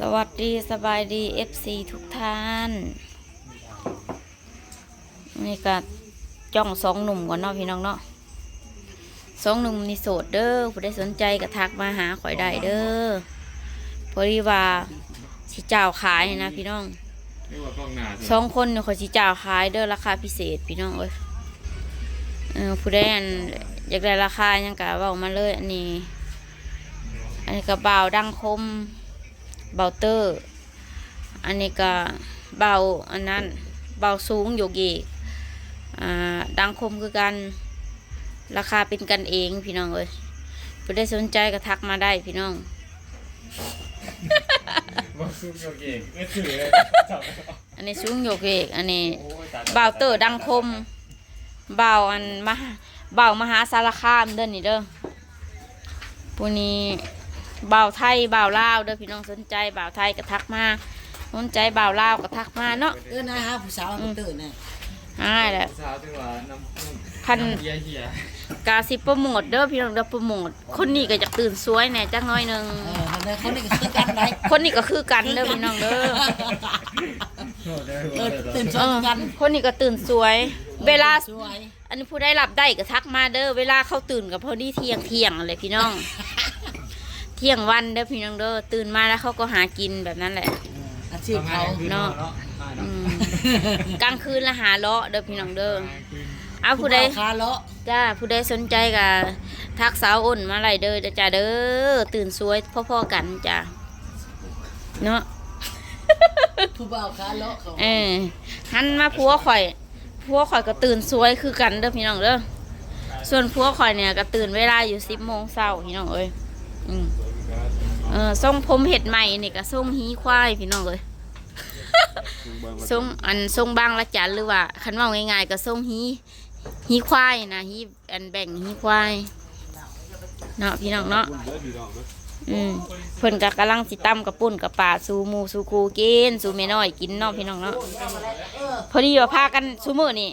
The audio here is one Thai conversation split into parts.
สวัสดีสบายดี FC ทุกท่านนี่ก็จ้องสองหนุ่มก่อนเนาะพี่น้องเนาะสองหนุ่มนี่โสดเด้อผู้ใดสนใจก็ทักมาหาข่อยได้เด้อพอดีว่าสิเจ้าขายนี่นะพี่น้องไม่ว่ากล้องหน้าสองคนเนี่ยข่อยสิเจ้าขายเด้อราคาพิเศษพี่น้องเอ้ยเออผู้ใดอันอยากได้ราคายังกะเว้ามาเลยอันนี้ อันนี้ก็เบาวดังคม เบาเตอร์ อันนี้ก็เบาอันนั้นเบาสูงโยเกกอ่าดังคมคือกันราคาเป็นกันเองพี่น้องเอ้ยผู้ได้สนใจก็ทักมาได้พี่น้องบอกซุ่มโยเก่งไม่ถือเลยจับไม่ออกอันนี้สูงโยเกกอันนี้โอ้ยตายเบาเตอร์ดังคมเบาอันมหาเบามหาสารคามเด้อนี่เด้อผู้นี้เบาไทยเบาลาวเด้อพี่น้องสนใจเบาไทยก็ทักมาสนใจเบาลาวก็ทักมาเนาะเออนะฮะผู้สาวมันตื่นน่ะง่ายแหละเช้าจังหวะน้ำน้ำคันเฮียเฮียกาสิโปรโมทเด้อพี่น้องเด้อโปรโมทคนนี้ก็จะตื่นสวยแหน่จักหน้อยหนึงเออมันเลยเขานี่ก็คือกันไหนคนนี้ก็คือกันเด้อพี่น้องเด้อเออตื่นสเอวยอกันคนนี้ก็ตื่นสวย เวลา สวยอันนี้ผู้ได้รับได้ก็ทักมาเด้อเวลาเขาตื่นกับพอดีเที่ยงเที่ยงอะไรพี่น้องเที่ยงวันเด้อพี่น้องเด้อตื่นมาแล้วเขาก็หากินแบบนั้นแหละ อาชีพเขาเนาะอืมกลางคืนละหาเลาะเด้อพี่น้องเด้อเอาผู้ใดคาเลาะจ้าผู้ใดสนใจก็ทักสาวอ้นมาไล่เด้อจ้าเด้อตื่นสวยพ่อๆกันจ้าเนาะผู้บ่าวคาเลาะเขาเออหันมาผัวข่อยผัวข่อยก็ตื่นสวยคือกันเด้อพี่น้องเด้อส่วนผัวข่อยเนี่ยก็ตื่นเวลาอยู่สิบโมงเช้าพี่น้องเอ้ยอืม เออทรงผมเห็ดใหม่นี่ก็ทรงฮีควายพี่น้องเอ้ยทรงอันทรงบางละจันหรือว่าคันว่าง่ายๆก็ทรงฮีฮีควายนะฮีอันแบ่งฮีควายเนาะพี่น้องเนาะอืมเพิ่นก็กำลังสิตำกับปุ่นกับป่าสูมูสูคูกินสู่แม่น้อยกินเนาะพี่น้องเนาะพอดีว่าพากันสูมือนี่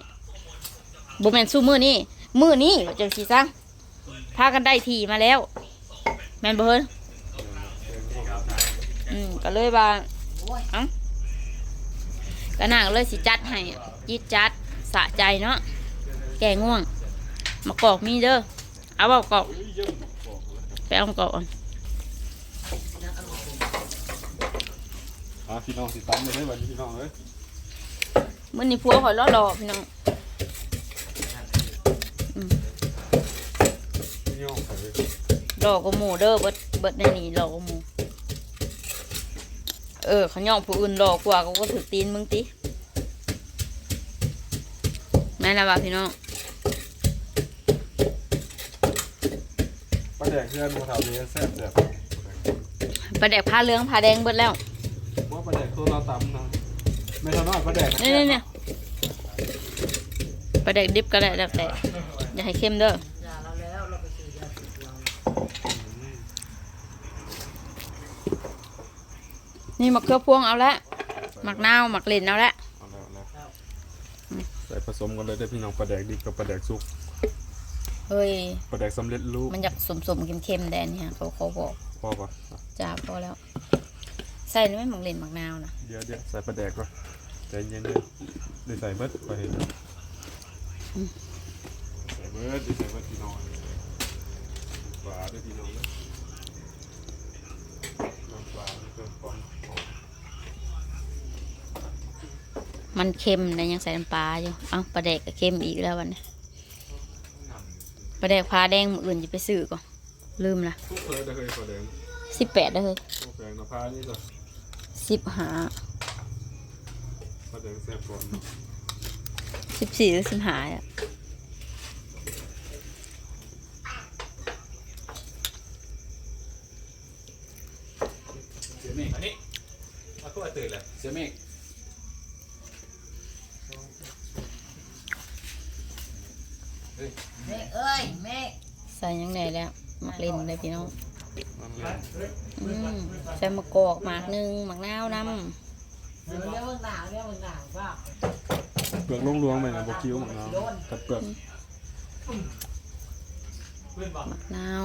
บ่แมนสูมือนี่มือนี้ว่จังสิซะพากันได้ทีมาแล้ว แมนเพิ่น อืมก็เลยว่าเอ้าก็นางเลยสิจัดให้ยิดจัดสะใจเนาะแก่ง่วง มากอกมีเด้อเอาบอกกอกไปเอามากอกอ่าพี่น้องสิตั้มเลยได้วันนี้พี่น้องเอ้ยมื้อนี้พัวข่อยรอรอพี่น้องพี่น้องไปรอก็หมูเด้อเบิดเบิดในนี้รอก็หมู เออเขาย่องผู้อื่นรอกว่าก็ก็ถือตีนมึงติแม่นละว่าพี่น้องป้าแดงเพื่อนโมทาเรียแซ่บแซ่บปลาแดกผ้าเหลืองผ้าแดงเบิดแล้วว่าป้าแดงตัวเราตำนะไม่ทำน้อยป้าแดงนี่นี่นี่ปลาแดกดิบก็ได้แล้วแต่อย่าให้เค็มเด้อ อย่าเราแล้วเราไปซื้อยาสูบเรา นี่มะเขือพวงเอาละหมักนาวหมักเลนเอาละเอาแล้วเอาแล้วใส่ผสมกันเลยได้อพี่น้องป้าแดงดิบกับป้าแดงสุกเฮ้ยป้าแดงสำเร็จรูปมันอยากสมสมๆเค็มๆแดนเนี่ยเขาเขาบอกพอปะจ้าพอแล้ว ใส่ไม่หมักเลนหมักนาวนะเดี๋ยวเดี๋ยวใส่ป้าแดงก่อนใจเย็นเลยได้ใส่เบิดไปเห็นแล้วใส่เบิดได้ใส่เบิดพี่น้องปลาด้วยพี่น้องเลยน้ำปลาเพิ่มความหอม มันเค็มนะยังใส่น้ำปลาอยู่ เอ้าปลาแดกก็เค็มอีกแล้ววันนี้ปลาแดกพาแดงมืออื่นจะไปซื้อก่อนลืมละทุกเคยได้เคยป้าแดงสิบแปดได้เลยโอเคนะพานี่จ้ะสิบห้าป้าแดงแซ่บก่อนเนาะสิบสี่หรือสิบห้าอะเสียเมฆอันนี้มาตัวตื่นเลยเสียเมฆ แม่เอ้ยแม่ใส่ยังไงแล้วหมักเลนเลยพี่น้องนั่นแหละอืมใส่มะกอกหมากหนึ่งหมักนาวน้เดี๋ยวเรื่องหนาวเรื่องหนาวว่าเปลือกลวงๆไปนะบกคิ้วของเราตัดเปลือกำหมักนาว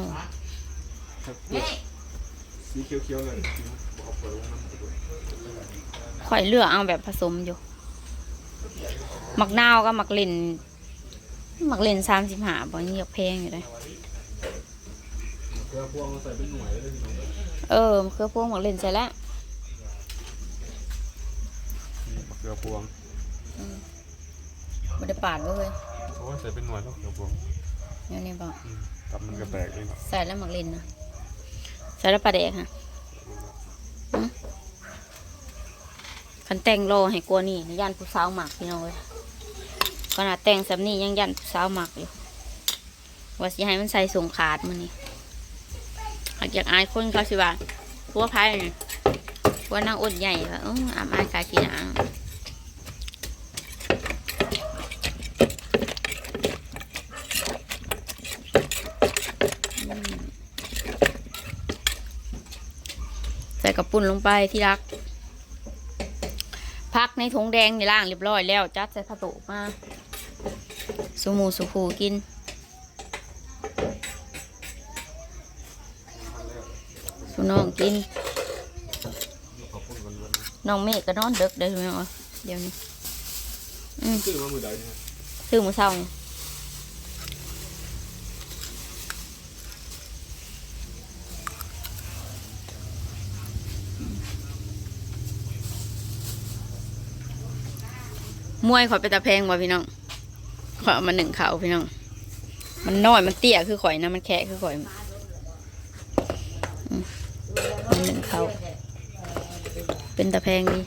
ตัดเปลือกแม่สีเขียวๆเลยคิ้วบข่อยเลือกเอาแบบผสมอยู่หมักนาวกับหมักเล่น หมักเล่นสามสิบห้าบ่นี่ก็แพงอยู่เลยเกลือพวงเราใส่เป็นหน่วยเลยพี่น้องเออเครือพวงหมักเล่นใส่แล้วนี่เกลือพวงไม่ได้ปาดไว้เลยโอ้ยใส่เป็นหน่วยแล้วเกลือพวงเนี่ยวนี่บอกอืมตับมันก็แตกเองใส่แล้วหมักเล่นนะใส่แล้วปลาแดกค่ะคันแต่งโลให้กลัวนี่นะยันผู้สาวหมักพี่น้องเลย ขนาดแต่งสำนี่ยังยันสาวหมักอยู่ว่าสิให้มันใส่ส่งขาดมันนี่หากอยากอายคนเขาสิว่าพัวพายพัวนางอดใหญ่ว่าเอออามอายกากีนางใส่กระปุ่นลงไปที่รัก พักในถุงแดงในล่างเรียบร้อยแล้ว จัดใส่ผ้าโตมา สูหมูสูผูกินสูน้องกิน น้องเมฆก็นอนเด็กเดี๋ยวนี้เอาเดี๋ยวนี้ซื้อมามือใดเนี่ยซื้อมือเศร้านี่มวยขอไปตะแพงว่ะพี่น้อง ข่อยเอามาหนึ่งเขาพี่น้อง มันน้อยมันเตี้ยคือข่อยนะมันแค่คือข่อยอืมมันหนึ่งเขาเป็นตะแพงดี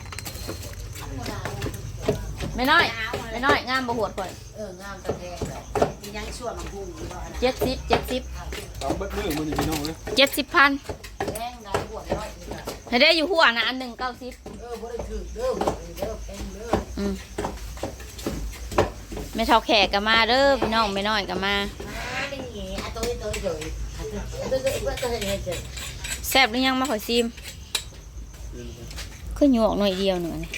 ไม่น้อยไม่น้อยงามบ่หวดข่อยเอองามตะแคงเลยมียังชั่วมังคุงอยู่เนาะนะเจ็ดสิบเจ็ดสิบตามเบิดมือมือนี่พี่น้องเลยเจ็ดสิบพันแดงได้ปวดน้อยนี่น่ะให้ได้อยู่หัวนะอันหนึ่งเก้าสิบเออบ่ได้ถือเด้อบ่ได้เด้อเป็นเด้ออื ม่เท่าแขกก็มาเด้อพี่น้องไม่น้อยก็มาแซ่บหรือยังมาขอซิมขึ้นอยู่ออกหน่อยเดียวหน่อันนี้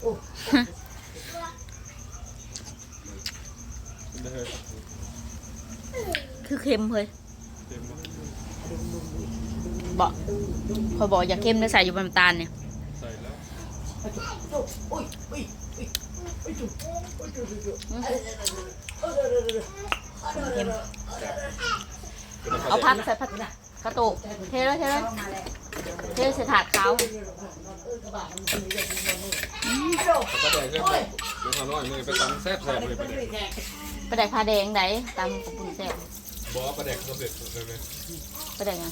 โอ้ได้เลยคือเค็มเฮ้ยบอกคอบอกอย่าเค็มเลยใส่อยู่บนตาลเนี่ยใส่แล้ว เอาพักใส่พักกระตุกเทเลยเทเลยเทใส่ถาดขาวเออกระบะมันมีอย่างนี้มันนี่ก็แดกแซ่บเลยเดี๋ยวทำน้อยมือไปตำแซ่บแซ่บเลยประเด็กไปได้ผ้าแดงไหนตามกระปุ่นแซ่บบอกประเด็กเขาเด็ดเลยเลยไปได้ไง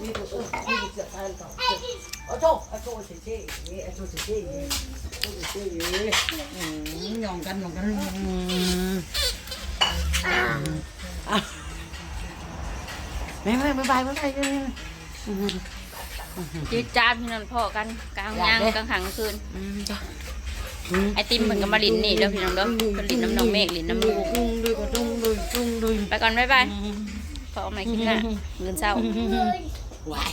นี่ตัวเออนี่เสือตายต่อโอ้โหโอ้โหเฉยๆนี่โอ้โหเฉยๆนี่โอ้โหเฉยๆอืมยองกันยองกันอืมไม่ไม่ไม่ไปไม่ไปไม่ไปจีดจ้าดพี่นันพ่อกันกลางย่างกลางขังคืนอืมไอติมเหมือนกับมาลินนี่เด้อพี่น้องเด้อลินน้ำนองเมฆลินน้ำลูกดุงดุยดุยดุยไปก่อนบ๊ายบาย ขอเอาใหม่คลิปหน้าเงินเศร้าว้าย